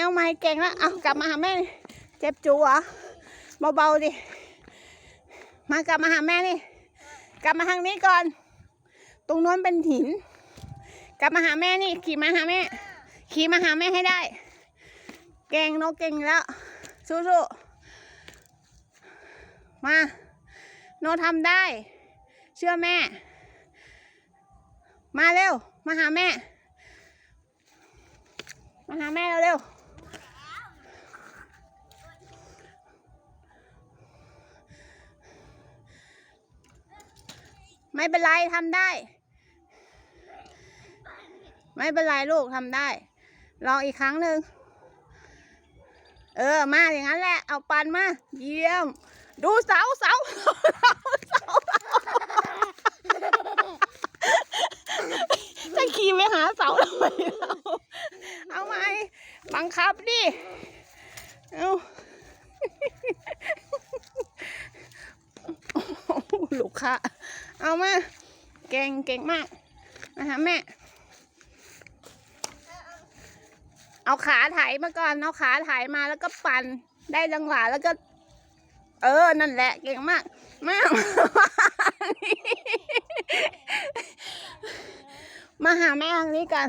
เอามาเก่งแล้วเอากลับมาหาแม่เจ็บจูเหรอเบาๆดิมากลับมาหาแม่นี่ กลับมาทางนี้ก่อน ตรงโน้นเป็นหิน กลับมาหาแม่นี่ ขี่มาหาแม่ ขี่มาหาแม่ให้ได้ เก่งนกเก่งแล้วสู้ๆมา โนทำได้ เชื่อแม่ มาเร็ว มาหาแม่ มาหาแม่เร็วๆ ไม่เป็นไรทำได้ ไม่เป็นไรลูกทำได้ ลองอีกครั้งหนึ่งเออมาอย่างนั้นแหละ เอาปันมา เยี่ยม ดูเสาเสาเสาเสาจะขี่ไปหาเสาทำไมเราเอาไหมบังคับดิ เอาลูก ค้าเอามาเก่งเก่งมากมาหาแม่ เอาขาไถมาก่อน เอาขาไถมาแล้วก็ปั่นได้จังหวะแล้วก็ เออ นั่นแหละ เก่งมากมากมาหาแม่ทางนี้กัน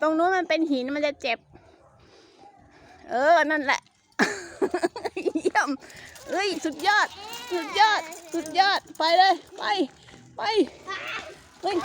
ตรงนู้นมันเป็นหินมันจะเจ็บ เออ นั่นแหละ เยี่ยม เอ้ย สุดยอด สุดยอด สุดยอด ไปเลย ไป ไป เฮ้ย